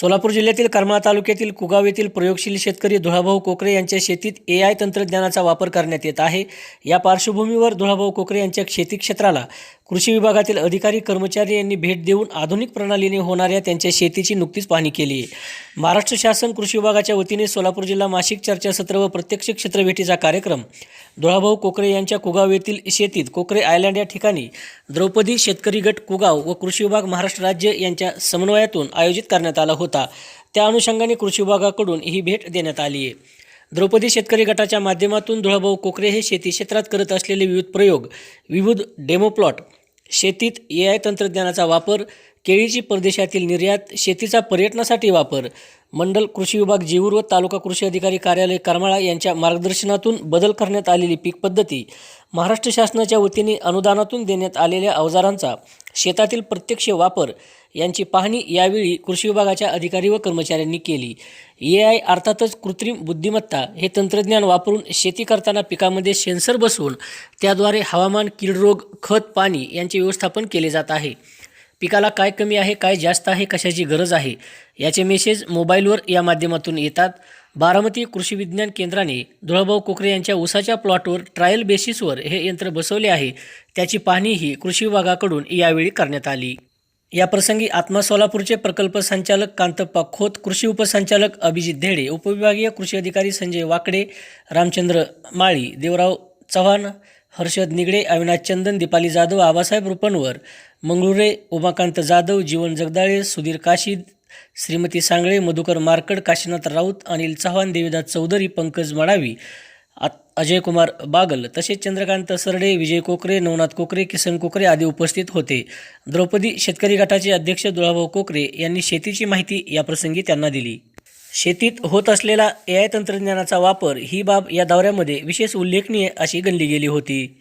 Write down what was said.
सोलापूर जिल्ह्यातील करमाळा तालुक्यातील कुगाव येथील प्रयोगशील शेतकरी धुळाभाऊ कोकरे यांच्या शेतीत ए आय तंत्रज्ञानाचा वापर करण्यात येत आहे. या पार्श्वभूमीवर धुळाभाऊ कोकरे यांच्या शेती क्षेत्राला कृषी विभागातील अधिकारी कर्मचारी यांनी भेट देऊन आधुनिक प्रणालीने होणाऱ्या त्यांच्या शेतीची नुकतीच पाहणी केली. आहे महाराष्ट्र शासन कृषी विभागाच्या वतीने सोलापूर जिल्हा मासिक चर्चासत्र व प्रत्यक्ष क्षेत्रभेटीचा कार्यक्रम धुळाभाऊ कोकरे यांच्या कुगाव येथील शेतीत कोकरे आयलँड या ठिकाणी द्रौपदी शेतकरी गट कुगाव व कृषी विभाग महाराष्ट्र राज्य यांच्या समन्वयातून आयोजित करण्यात आला होता. त्या अनुषंगाने कृषी विभागाकडून ही भेट देण्यात आली आहे. द्रौपदी शेतकरी गटाच्या माध्यमातून धुळाभाऊ कोकरे हे शेती क्षेत्रात करत असलेले विविध प्रयोग विविध डेमो प्लॉट शेतीत ए आय तंत्रज्ञानाचा वापर केळीची परदेशातील निर्यात शेतीचा पर्यटनासाठी वापर मंडल कृषी विभाग जीवूर व तालुका कृषी अधिकारी कार्यालय करमाळा यांच्या मार्गदर्शनातून बदल करण्यात आलेली पीक पद्धती महाराष्ट्र शासनाच्या वतीने अनुदानातून देण्यात आलेल्या अवजारांचा शेतातील प्रत्यक्ष वापर यांची पाहणी यावेळी कृषी विभागाच्या अधिकारी व कर्मचाऱ्यांनी केली. ए आय अर्थातच कृत्रिम बुद्धिमत्ता हे तंत्रज्ञान वापरून शेती करताना पिकामध्ये सेन्सर बसवून त्याद्वारे हवामान कीड रोग खत पाणी यांचे व्यवस्थापन केले जात आहे. पिकाला काय कमी आहे काय जास्त आहे कशाची गरज आहे याचे मेसेज मोबाईलवर या माध्यमातून येतात. बारामती कृषी विज्ञान केंद्राने धुळाभाऊ कोकरे यांच्या ऊसाच्या प्लॉटवर ट्रायल बेसिसवर हे यंत्र बसवले आहे. त्याची पाहणीही कृषी विभागाकडून यावेळी करण्यात आली. या प्रसंगी आत्मा सोलापूरचे प्रकल्प संचालक कांतप्पा खोत कृषी उपसंचालक अभिजित धेडे उपविभागीय कृषी अधिकारी संजय वाकडे रामचंद्र माळी देवराव चव्हाण हर्षद निगडे अविनाश चंदन दीपाली जाधव आबासाहेब रुपणवर मंगळुरे उमाकांत जाधव जीवन जगदाळे सुधीर काशीद श्रीमती सांगळे मधुकर मार्कड काशीनाथ राऊत अनिल चव्हाण देवीदास चौधरी पंकज मडावी आ- अजय कुमार बागल तसेच चंद्रकांत सरडे विजय कोकरे नवनाथ कोकरे किसन कोकरे आदी उपस्थित होते. द्रौपदी शेतकरी गटाचे अध्यक्ष दुळाभाऊ कोकरे यांनी शेतीची माहिती याप्रसंगी त्यांना दिली. शेतीत होत असलेला ए आय तंत्रज्ञानाचा वापर ही बाब या दौऱ्यामध्ये विशेष उल्लेखनीय अशी गणली गेली होती.